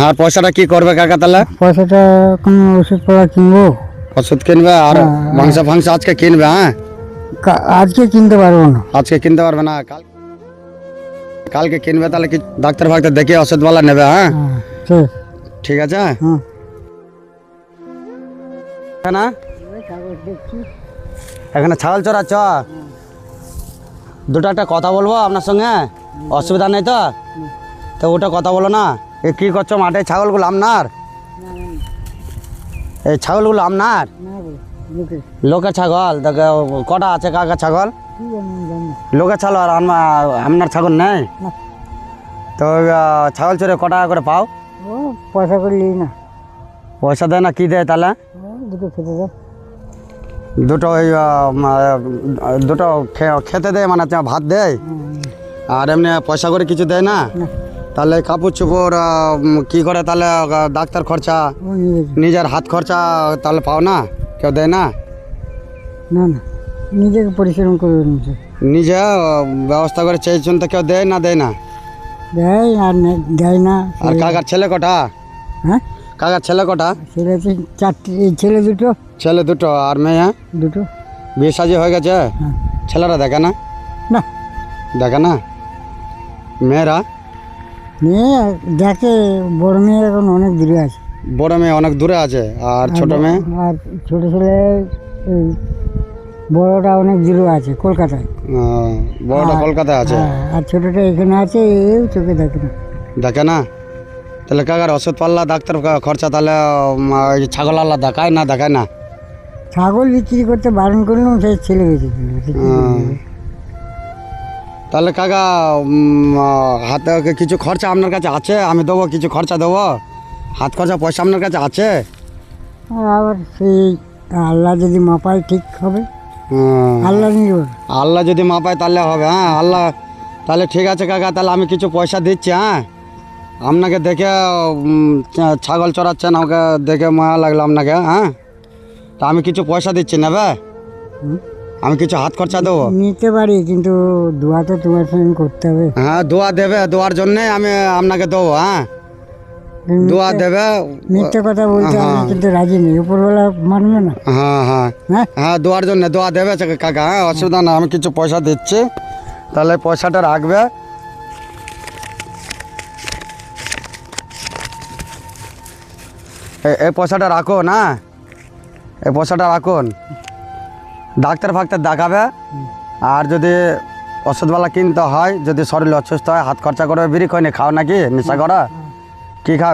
হ্যাঁ পয়সাটা কি করবে কাকা তাহলে? পয়সাটা কোনো ওষুধ পালা কিনবো। ওষুধ কিনবে আর হ্যাঁ, মাংস ফাংস আজকে কিনবে হ্যাঁ? আজকে কিনতে পারব না। আজকে কিনতে পারবে না কাল কালকে কিনবে তাহলে কি ডাক্তার ফাক্তার দেখে ওষুধওয়ালা নেবে হ্যাঁ? হ্যাঁ ঠিক। আছে? হ্যাঁ। না? এখানে ছাগল চড়াচ্ছ দুটো একটা কথা বলব আপনার সঙ্গে? অসুবিধা নেই তো? তো ওটা কথা বলো না। এ কি করছ মাঠে? ছাগলগুলো আপনার? এই ছাগলগুলো আপনার? লোকের ছাগল? দেখে কটা আছে? কাকা ছাগল? লোকের ছাগল আর আপনার ছাগল নেই? তো ছাগল চড়ে ক টাকা করে পাও? পয়সা করে নিই না। পয়সা দেয় না কি দেয় তাহলে? দুটো খেতে দুটো ওই দুটো খেতে দেয় মানে ভাত দেয়? আর এমনি পয়সা করে কিছু দেয় না। তাহলে কাপড় চোপড় কি করে তাহলে ডাক্তার খরচা? নিজের হাত খরচা তাহলে পাও না? কেউ দেয় না? না না। নিজেকে পরিশ্রম করবে নিজে নিজে ব্যবস্থা করে চেয়েছেন তো কেউ দেয় না দেয় না? দেয় আর দেয় না। আর কাকার ছেলে কটা? হ্যাঁ? কাকার ছেলে কটা? ছেলে চারটে ছেলে দুটো। ছেলে দুটো আর মেয়ে দুটো। বিয়ে সাজি হয়ে গেছে? হ্যাঁ। ছেলেরা দেখে না? না। দেখে না? মেয়েরা? মেয়ে দেখে বড় মেয়ে এখন অনেক দূরে আছে। বড় মেয়ে অনেক দূরে আছে আর ছোট মেয়ে? আর ছোট ছেলে এই বড়টা অনেক দূরে আছে কলকাতায়। বড়টা কলকাতায় আছে? হ্যাঁ, আর ছোটটা এখানে আছে এও চোখে দেখে না। দেখে না? তাহলে কাকার ওষুধ পাল্লা ডাক্তার খরচা তাহলে ছাগল আল্লাহ দেখায় না দেখায় না? ছাগল বিক্রি করতে বারণ করলাম সেই ছেলে বেঁচে তাহলে কাকা হাতে কিছু খরচা আপনার কাছে আছে? আমি দেবো কিছু খরচা দেবো? হাত খরচা পয়সা আপনার কাছে আছে? আবার সেই আল্লাহ যদি মাপায় ঠিক হবে। হুম। আল্লাহ আল্লাহ যদি মাপায় তাহলে হবে হ্যাঁ আল্লাহ। তাহলে ঠিক আছে কাকা তাহলে আমি কিছু পয়সা দিচ্ছি হ্যাঁ। আপনাকে দেখে ছাগল চড়াচ্ছেন আমাকে দেখে মায়া লাগল আপনাকে হ্যাঁ। তা আমি কিছু পয়সা দিচ্ছি নেবে। আমি কিছু হাত খরচা দেবো? নিতে পারি কিন্তু দোয়া তো তোমার সঙ্গে করতে হবে। হ্যাঁ দোয়া দেবে দোয়ার জন্যে আমি আপনাকে দেবো হ্যাঁ? দোয়া দেবে মিথ্যে কথা বলতে আমি হ্যাঁ। কিন্তু রাজি নেই উপরবেলা মানবে না। হ্যাঁ হ্যাঁ। হ্যাঁ? হ্যাঁ দোয়ার জন্য দোয়া দেবে কাকা হ্যাঁ অসুবিধা না আমি কিছু পয়সা দিচ্ছি। তাহলে পয়সাটা রাখবে। এই পয়সাটা রাখুন হ্যাঁ? এই পয়সাটা রাখুন। ডাক্তার ফাক্তার দেখাবে। আর যদি ওষুধওয়ালা কিনতে হয় যদি শরীর অসুস্থ হয় হাত খরচা করবে বিড়ি খাও নাকি? নেশা করা? কী খাও?